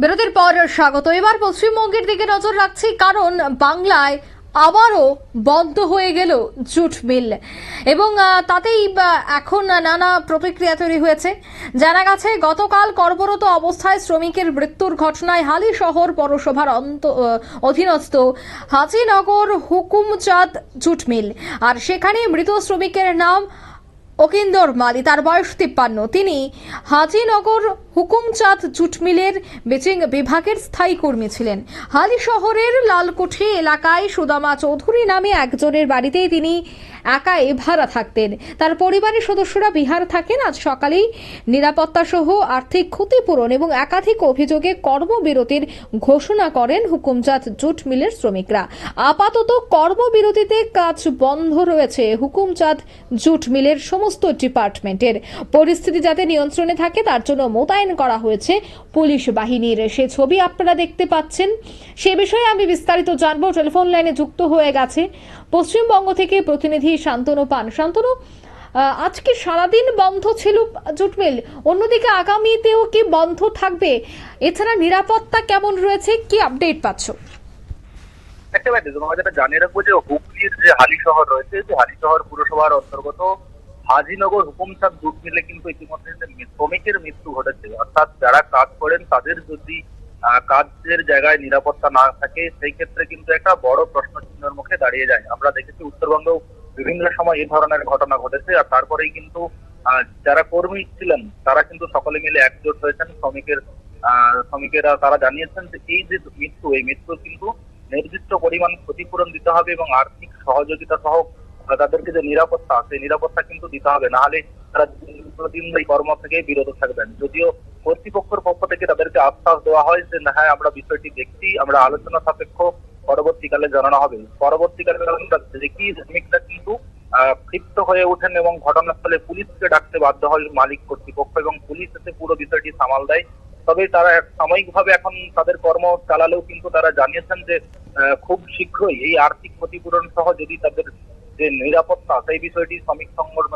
বিরতির পর স্বাগত। এবার পশ্চিমবঙ্গের দিকে নজর রাখছি, কারণ বাংলায় আবারও বন্ধ হয়ে গেল জুট মিল। এবং তাতেই এখন নানা প্রতিক্রিয়া তৈরি হয়েছে। জানা গেছে, গতকাল কর্মরত অবস্থায় শ্রমিকের মৃত্যুর ঘটনায় হালি শহর পৌরসভার অন্ত অধীনস্থ হাজিনগর হুকুমচাঁদ জুট মিল। আর সেখানে মৃত শ্রমিকের নাম অকিন্দর মালি, তার বয়স তিপ্পান্ন। তিনি হাজিনগর হুকুমচাঁদ জুটমিলের বেচিং বিভাগের স্থায়ী কর্মী ছিলেন। হালি শহরের লালকুঠি এলাকায় সুদামা চৌধুরী নামে একজনের বাড়িতেই তিনি একাই ভাড়া থাকতেন। তার পরিবারের সদস্যরা বিহার থাকেন। আজ সকালেই নিরাপত্তা সহ আর্থিক ক্ষতিপূরণ এবং একাধিক অভিযোগে কর্মবিরতির ঘোষণা করেন হুকুমচাঁদ জুট মিলের শ্রমিকরা। আপাতত কর্মবিরতিতে কাজ বন্ধ রয়েছে হুকুমচাঁদ জুট মিলের সমস্ত ডিপার্টমেন্টের। পরিস্থিতি যাতে নিয়ন্ত্রণে থাকে, তার জন্য মোতায়েন করা হয়েছে পুলিশ বাহিনীর। সে ছবি আপনারা দেখতে পাচ্ছেন। সে বিষয়ে আমি বিস্তারিত জানব। টেলিফোন লাইনে যুক্ত হয়ে গেছে। পশ্চিমবঙ্গ থেকে প্রতিনিধি শান্তনু পান। শান্তনু আজকে সারাদিন বন্ধ ছিল জুট মিল। অন্যদিকে আগামীতেও কি বন্ধ থাকবে? এছাড়া নিরাপত্তা কেমন রয়েছে? কি আপডেট পাচ্ছ? জানিয়ে রাখব যে হালি শহর রয়েছে হালি শহর পুরসভার অন্তর্গত হাজিনগর হুকুমসাদ মিলে কিন্তু ইতিমধ্যে শ্রমিকের মৃত্যু ঘটেছে। অর্থাৎ যারা কাজ করেন, তাদের যদি কাজের জায়গায় নিরাপত্তা না থাকে, সেই ক্ষেত্রে কিন্তু একটা বড় প্রশ্ন চিহ্নের মুখে দাঁড়িয়ে যায়। আমরা দেখেছি উত্তরবঙ্গেও বিভিন্ন সময় এই ধরনের ঘটনা ঘটেছে আর তারপরেই কিন্তু যারা কর্মী ছিলেন, তারা কিন্তু সকলে মিলে একজোট হয়েছেন। শ্রমিকের শ্রমিকেরা তারা জানিয়েছেন যে এই যে মৃত্যু, এই মৃত্যু কিন্তু নির্দিষ্ট পরিমাণ ক্ষতিপূরণ দিতে হবে এবং আর্থিক সহযোগিতা সহ তাদেরকে যে নিরাপত্তা, সেই নিরাপত্তা কিন্তু দিতে হবে। না হলে তারা দীর্ঘদিন এই কর্ম থেকে বিরত থাকবেন। যদিও কর্তৃপক্ষের পক্ষ থেকে তাদেরকে আশ্বাস দেওয়া হয় যে হ্যাঁ আমরা বিষয়টি দেখছি, আমরা আলোচনা সাপেক্ষ পরবর্তীকালে জানানো হবে। পরবর্তীকালে আমরা দেখি শ্রমিকরা কিন্তু ক্ষিপ্ত হয়ে ওঠেন এবং ঘটনাস্থলে পুলিশকে ডাকতে বাধ্য হয় মালিক কর্তৃপক্ষ এবং পুলিশ এসে পুরো বিষয়টি সামাল দেয়। তবে তারা সাময়িকভাবে এখন তাদের কর্ম চালালেও কিন্তু তারা জানিয়েছেন যে খুব শীঘ্রই এই আর্থিক ক্ষতিপূরণ সহ যদি তাদের যে নিরাপত্তা, সেই বিষয়টি শ্রমিক সংগঠন,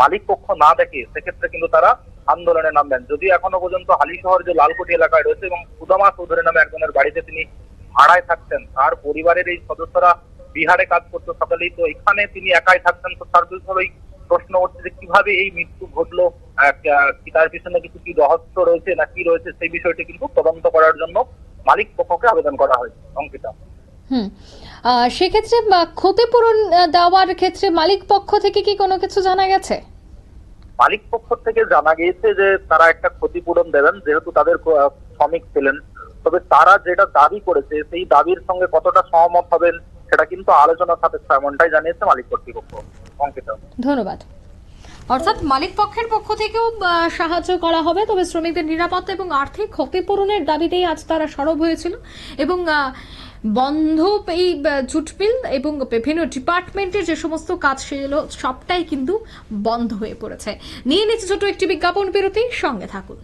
মালিক পক্ষ না দেখে, সেক্ষেত্রে কিন্তু তারা আন্দোলনে নামবেন। যদিও এখনও পর্যন্ত হালি শহর যে লালকুটি এলাকায় রয়েছে এবং সুদামা চৌধুরী নামে একজনের বাড়িতে তিনি ভাড়ায় থাকতেন। তার পরিবারের এই সদস্যরা বিহারে কাজ করতো সকালেই। তো এখানে তিনি একাই থাকতেন। তো তার বিরুদ্ধেই প্রশ্ন উঠছে যে কীভাবে এই মৃত্যু ঘটলো তার পিছনে কিছু কি রহস্য রয়েছে না কি রয়েছে সেই বিষয়টি কিন্তু তদন্ত করার জন্য মালিক পক্ষকে আবেদন করা হয়েছে। অঙ্কিতা। হুম। সেক্ষেত্রে ক্ষতিপূরণ দেওয়ার ক্ষেত্রে মালিক পক্ষ থেকে কি কোনো কিছু জানা গেছে? মালিক পক্ষ থেকে জানা গিয়েছে যে তারা একটা ক্ষতিপূরণ দেবেন যেহেতু তাদের শ্রমিক ছিলেন। তবে তারা যেটা দাবি করেছে সেই দাবির সঙ্গে কতটা সহমত হবেন সেটা কিন্তু আলোচনা সাপেক্ষ এমনটাই জানিয়েছে মালিক কর্তৃপক্ষ। অঙ্কিতা। ধন্যবাদ। অর্থাৎ মালিক পক্ষের পক্ষ থেকেও সাহায্য করা হবে তবে শ্রমিকদের নিরাপত্তা এবং আর্থিক ক্ষতিপূরণের দাবিতেই আজ তারা সরব হয়েছিল এবং বন্ধ এই আহ, জুট মিল এবং বিভিন্ন ডিপার্টমেন্টের যে সমস্ত কাজ ছিল সবটাই কিন্তু বন্ধ হয়ে পড়েছে। নিয়ে নিচ্ছে ছোট একটি বিজ্ঞাপন বিরতি সঙ্গে থাকুন।